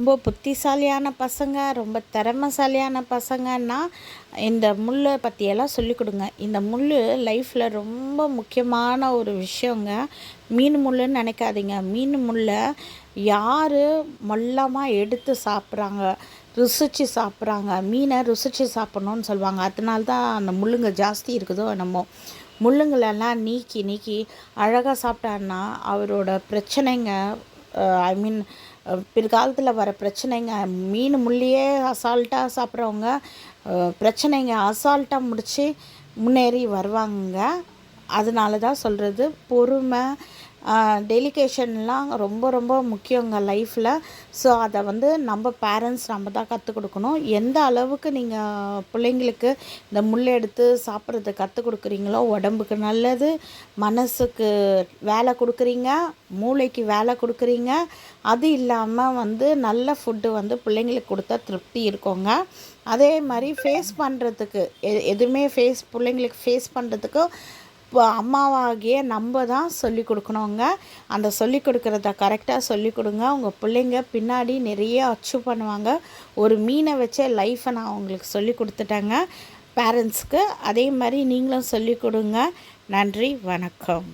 ரொம்ப புத்திசாலியான பசங்க ரொம்ப திறமைசாலியான பசங்கன்னா இந்த முள்ளை பற்றியெல்லாம் சொல்லிக் கொடுங்க. இந்த முள் லைஃப்பில் ரொம்ப முக்கியமான ஒரு விஷயங்க. மீன் முள்ளுன்னு நினைக்காதீங்க. மீன் முள்ளை யார் மொல்லமாக எடுத்து சாப்பிட்றாங்க? ருசித்து சாப்பிட்றாங்க. மீனை ருசித்து சாப்பிட்ணுன்னு சொல்லுவாங்க. அதனால தான் அந்த முள்ளுங்க ஜாஸ்தி இருக்குதோ என்னமோ. முள்ளுங்களெல்லாம் நீக்கி நீக்கி அழகாக சாப்பிட்டான்னா அவரோட பிரச்சனைங்க ஐ மீன் பிற்காலத்தில் வர பிரச்சனைங்க. மீன் முள்ளியே அசால்ட்டாக சாப்பிட்றவங்க பிரச்சனைங்க அசால்ட்டாக முடித்து முன்னேறி வருவாங்க அதனால தான் சொல்கிறது பொறுமை டெலிகேஷன்லாம் ரொம்ப ரொம்ப முக்கியங்க லைஃப்பில் ஸோ அதை வந்து நம்ம பேரண்ட்ஸ் நம்ம தான் கற்றுக் கொடுக்கணும். எந்த அளவுக்கு நீங்கள் பிள்ளைங்களுக்கு இந்த முள் எடுத்து சாப்பிட்றது கற்றுக் கொடுக்குறீங்களோ உடம்புக்கு நல்லது மனசுக்கு வேலை கொடுக்குறீங்க மூளைக்கு வேலை கொடுக்குறீங்க அது இல்லாமல் வந்து நல்ல ஃபுட்டு வந்து பிள்ளைங்களுக்கு கொடுத்தா திருப்தி இருக்குங்க. அதே மாதிரி ஃபேஸ் பண்ணுறதுக்கு எ எதுவுமே ஃபேஸ் பிள்ளைங்களுக்கு ஃபேஸ் பண்ணுறதுக்கு இப்போ அம்மாவாகிய நம்ம தான் சொல்லி கொடுக்கணுங்க. அந்த சொல்லி கொடுக்குறத கரெக்டாக சொல்லி கொடுங்க. உங்கள் பிள்ளைங்க பின்னாடி நிறைய அச்சீவ் பண்ணுவாங்க. ஒரு மீனை வச்சே லைஃப்பை நான் அவங்களுக்கு சொல்லி கொடுத்துட்டேங்க. பேரண்ட்ஸ்க்கு அதே மாதிரி நீங்களும் சொல்லி கொடுங்க. நன்றி வணக்கம்.